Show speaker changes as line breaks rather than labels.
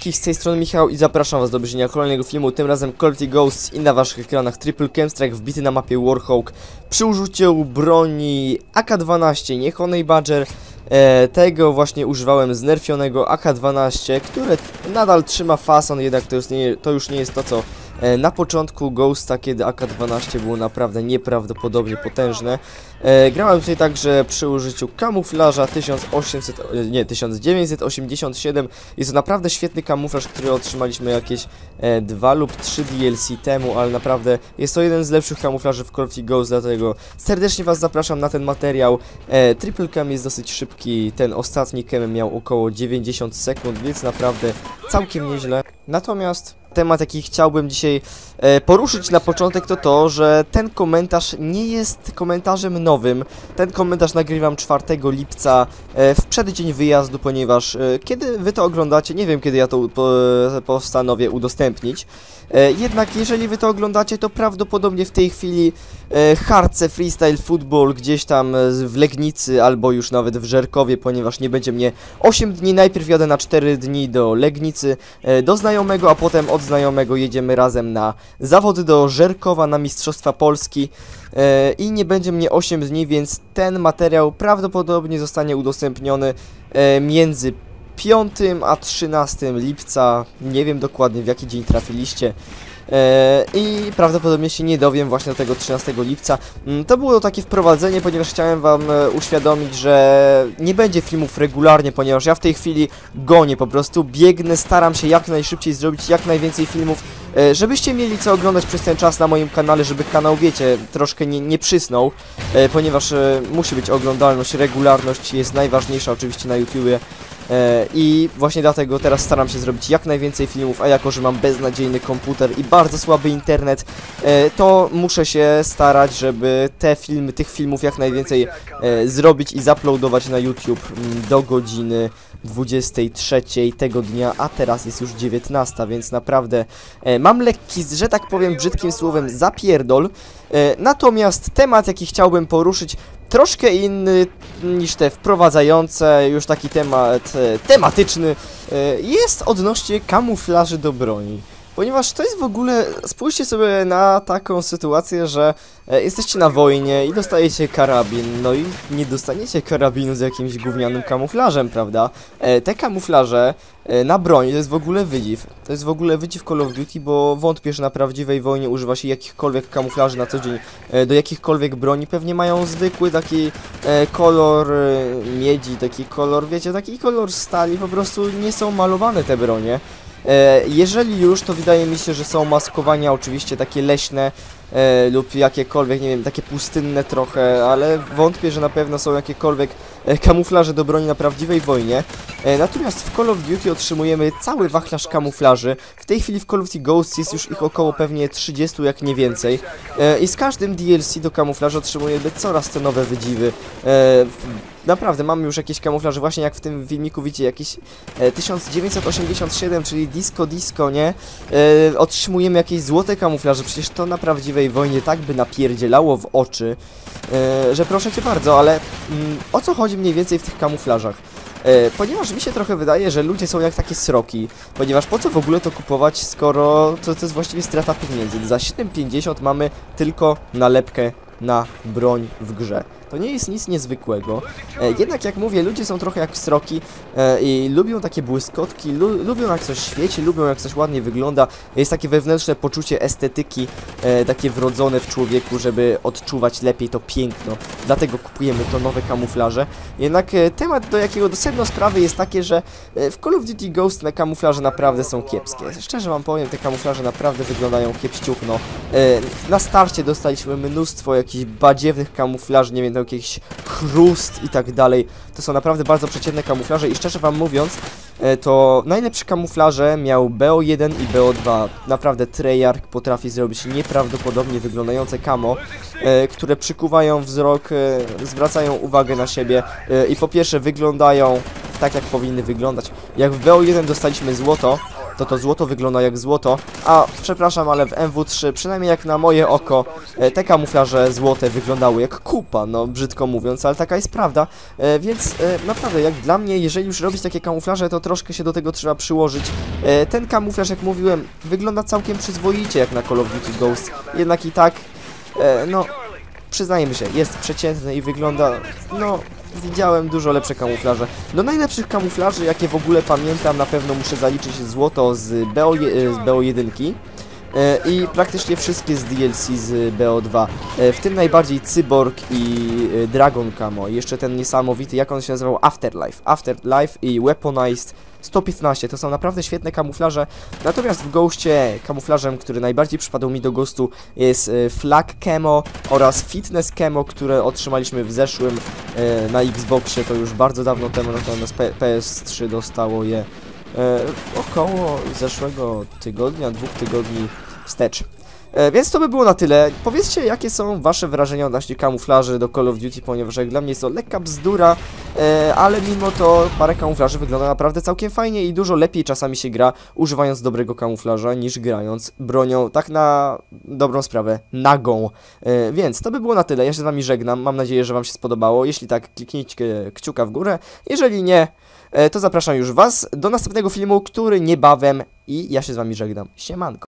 wszystkich, z tej strony Michał i zapraszam was do obejrzenia kolejnego filmu, tym razem Duty Ghosts i na waszych ekranach Triple Chemstrike wbity na mapie Warhawk przy użyciu broni AK-12, nie Honey Badger, e, tego właśnie używałem znerfionego AK-12, które nadal trzyma fason, jednak to, jest nie, to już nie jest to co na początku Ghosta, kiedy AK-12 było naprawdę nieprawdopodobnie potężne. E, grałem tutaj także przy użyciu kamuflaża 1800, e, nie, 1987. Jest to naprawdę świetny kamuflaż, który otrzymaliśmy jakieś e, 2 lub 3 DLC temu, ale naprawdę jest to jeden z lepszych kamuflaży w Call of Duty Ghost, dlatego serdecznie Was zapraszam na ten materiał. E, triple cam jest dosyć szybki, ten ostatni cam miał około 90 sekund, więc naprawdę całkiem nieźle. Natomiast temat, jaki chciałbym dzisiaj e, poruszyć na początek, to to, że ten komentarz nie jest komentarzem nowym. Ten komentarz nagrywam 4 lipca e, w przeddzień wyjazdu, ponieważ e, kiedy wy to oglądacie, nie wiem kiedy ja to po, postanowię udostępnić. Jednak jeżeli wy to oglądacie, to prawdopodobnie w tej chwili harce freestyle football gdzieś tam w Legnicy albo już nawet w Żerkowie, ponieważ nie będzie mnie 8 dni. Najpierw jadę na 4 dni do Legnicy, do znajomego, a potem od znajomego jedziemy razem na zawody do Żerkowa na Mistrzostwa Polski. E, I nie będzie mnie 8 dni, więc ten materiał prawdopodobnie zostanie udostępniony e, między 5 a 13 lipca. Nie wiem dokładnie w jaki dzień trafiliście. E, I prawdopodobnie się nie dowiem właśnie do tego 13 lipca. Mm, To było takie wprowadzenie, ponieważ chciałem wam e, uświadomić, że nie będzie filmów regularnie, ponieważ ja w tej chwili gonię, po prostu biegnę, staram się jak najszybciej zrobić jak najwięcej filmów, e, żebyście mieli co oglądać przez ten czas na moim kanale, żeby kanał, wiecie, troszkę nie, nie przysnął, ponieważ musi być oglądalność, regularność jest najważniejsza oczywiście na YouTubie. E, I właśnie dlatego teraz staram się zrobić jak najwięcej filmów, a jako, że mam beznadziejny komputer i bardzo słaby internet, e, to muszę się starać, żeby te filmy, tych filmów jak najwięcej e, zrobić i zaploadować na YouTube mm, do godziny 23 tego dnia, a teraz jest już 19, więc naprawdę mam lekki, że tak powiem brzydkim słowem, zapierdol. Natomiast temat, jaki chciałbym poruszyć, troszkę inny niż te wprowadzające, już taki temat e, tematyczny, e, jest odnośnie kamuflaży do broni. Ponieważ to jest w ogóle, spójrzcie sobie na taką sytuację, że e, jesteście na wojnie i dostajecie karabin, no i nie dostaniecie karabinu z jakimś gównianym kamuflażem, prawda? E, te kamuflaże e, na broni to jest w ogóle wydziw. To jest w ogóle wydziw Call of Duty, bo wątpię, że na prawdziwej wojnie używa się jakichkolwiek kamuflaży na co dzień do jakichkolwiek broni. Pewnie mają zwykły taki kolor miedzi, taki kolor, wiecie, taki kolor stali, po prostu nie są malowane te bronie. E, jeżeli już, to wydaje mi się, że są maskowania oczywiście takie leśne e, lub jakiekolwiek, nie wiem, takie pustynne trochę, ale wątpię, że na pewno są jakiekolwiek kamuflaże do broni na prawdziwej wojnie. E, natomiast w Call of Duty otrzymujemy cały wachlarz kamuflaży. W tej chwili w Call of Duty Ghosts jest już ich około pewnie 30, jak nie więcej. E, I z każdym DLC do kamuflażu otrzymujemy coraz te nowe wydziwy. E, Naprawdę, mamy już jakieś kamuflaże, właśnie jak w tym filmiku widzicie, jakieś e, 1987, czyli disco disco, nie? E, otrzymujemy jakieś złote kamuflaże, przecież to na prawdziwej wojnie tak by napierdzielało w oczy, e, że proszę cię bardzo, ale mm, o co chodzi mniej więcej w tych kamuflażach? E, ponieważ mi się trochę wydaje, że ludzie są jak takie sroki, ponieważ po co w ogóle to kupować, skoro to, to jest właściwie strata pieniędzy. Za 7,50 mamy tylko nalepkę na broń w grze. To nie jest nic niezwykłego. E, jednak jak mówię, ludzie są trochę jak sroki e, i lubią takie błyskotki, lu lubią jak coś świeci, lubią jak coś ładnie wygląda. Jest takie wewnętrzne poczucie estetyki, e, takie wrodzone w człowieku, żeby odczuwać lepiej to piękno. Dlatego kupujemy to nowe kamuflaże. Jednak temat, do jakiego sedno sprawy jest takie, że w Call of Duty Ghost te kamuflaże naprawdę są kiepskie. Szczerze wam powiem, te kamuflaże naprawdę wyglądają kiepściuchno. Na starcie dostaliśmy mnóstwo jakichś badziewnych kamuflaży, nie wiem, tam jakiś chrust i tak dalej. To są naprawdę bardzo przeciętne kamuflaże i szczerze wam mówiąc, e, to najlepsze kamuflaże miał BO1 i BO2. Naprawdę Treyarch potrafi zrobić nieprawdopodobnie wyglądające kamo, e, które przykuwają wzrok, e, zwracają uwagę na siebie i po pierwsze wyglądają tak jak powinny wyglądać. Jak w BO1 dostaliśmy złoto, to to złoto wygląda jak złoto, a przepraszam, ale w MW3, przynajmniej jak na moje oko, e, te kamuflaże złote wyglądały jak kupa, no brzydko mówiąc, ale taka jest prawda, e, więc e, naprawdę jak dla mnie, jeżeli już robić takie kamuflaże, to troszkę się do tego trzeba przyłożyć. Ten kamuflaż, jak mówiłem, wygląda całkiem przyzwoicie jak na Call of Duty Ghost, jednak i tak, no, przyznajmy się, jest przeciętny i wygląda, no, widziałem dużo lepsze kamuflaże. Do najlepszych kamuflaży, jakie w ogóle pamiętam, na pewno muszę zaliczyć złoto z, BO, z BO1 e, i praktycznie wszystkie z DLC z BO2, e, w tym najbardziej Cyborg i e, Dragon Camo, jeszcze ten niesamowity, jak on się nazywał, Afterlife, Afterlife i Weaponized 115, to są naprawdę świetne kamuflaże, natomiast w Ghostie kamuflażem, który najbardziej przypadał mi do gustu jest e, Flag Camo oraz Fitness Camo, które otrzymaliśmy w zeszłym e, na Xboxie, to już bardzo dawno temu, natomiast P PS3 dostało je. e, około zeszłego tygodnia, dwóch tygodni wstecz. E, więc to by było na tyle. Powiedzcie, jakie są wasze wrażenia odnośnie kamuflaży do Call of Duty, ponieważ jak dla mnie jest to lekka bzdura, e, ale mimo to parę kamuflaży wygląda naprawdę całkiem fajnie i dużo lepiej czasami się gra używając dobrego kamuflaża niż grając bronią, tak na dobrą sprawę, nagą. E, więc to by było na tyle. Ja się z wami żegnam. Mam nadzieję, że wam się spodobało. Jeśli tak, kliknijcie kciuka w górę. Jeżeli nie, to zapraszam już was do następnego filmu, który niebawem i ja się z wami żegnam. Siemanko.